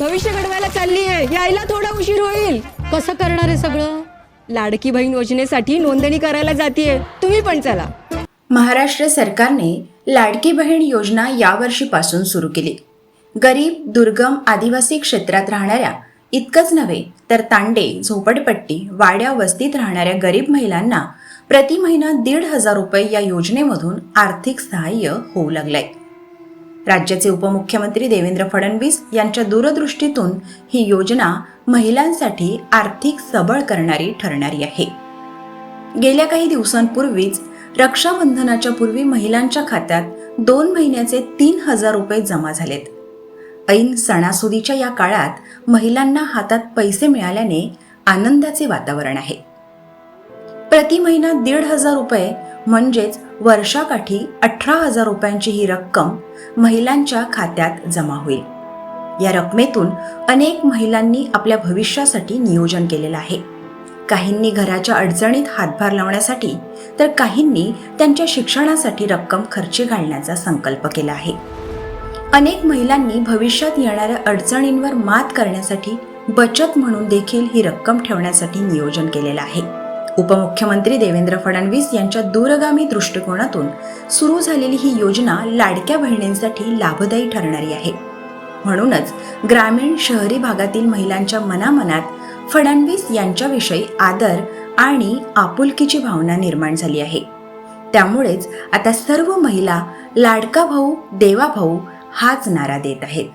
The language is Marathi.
भविष्य घडवायला चालली आहे. यायला थोडा उशीर होईल. कसं करणार आहे सगळं? लाडकी बहीण योजनेसाठी नोंदणी करायला जातीये. तुम्ही पण चला. महाराष्ट्र सरकारने लाडकी बहीण योजना यावर्षीपासून सुरू केली. गरीब दुर्गम आदिवासी क्षेत्रात राहणाऱ्या इतकंच नव्हे तर तांडे झोपडपट्टी वाड्या वस्तीत राहणाऱ्या गरीब महिलांना प्रति महिना दीड हजार रुपये या योजनेमधून आर्थिक सहाय्य होऊ लागलंय. राज्याचे उपमुख्यमंत्री देवेंद्र फडणवीस यांच्या दूरदृष्टीतून ही योजना महिलांसाठी आर्थिक सबळ करणारी ठरणारी आहे. गेल्या काही दिवसांपूर्वीच रक्षाबंधनाच्या पूर्वी महिलांच्या खात्यात दोन महिन्याचे तीन हजार रुपये जमा झालेत. ऐन सणासुदीच्या या काळात महिलांना हातात पैसे मिळाल्याने आनंदाचे वातावरण आहे. प्रति महिना दीड हजार रुपये म्हणजेच वर्षाकाठी अठरा हजार रुपयांची ही रक्कम महिलांच्या खात्यात जमा होईल. या रकमेतून अनेक महिलांनी आपल्या भविष्यासाठी नियोजन केलेलं आहे. काहींनी घराच्या अडचणीत हातभार लावण्यासाठी तर काहींनी त्यांच्या शिक्षणासाठी रक्कम खर्ची घालण्याचा संकल्प केला आहे. अनेक महिलांनी भविष्यात येणाऱ्या अडचणींवर मात करण्यासाठी बचत म्हणून देखील ही रक्कम ठेवण्यासाठी नियोजन केलेलं आहे. उपमुख्यमंत्री देवेंद्र फडणवीस यांच्या दूरगामी दृष्टिकोनातून सुरू झालेली ही योजना लाडक्या बहिणींसाठी लाभदायी ठरणारी आहे. म्हणूनच ग्रामीण शहरी भागातील महिलांच्या मनामनात फडणवीस यांच्याविषयी आदर आणि आपुलकीची भावना निर्माण झाली आहे. त्यामुळेच आता सर्व महिला लाडका भाऊ देवा भाऊ हाच नारा देत आहेत.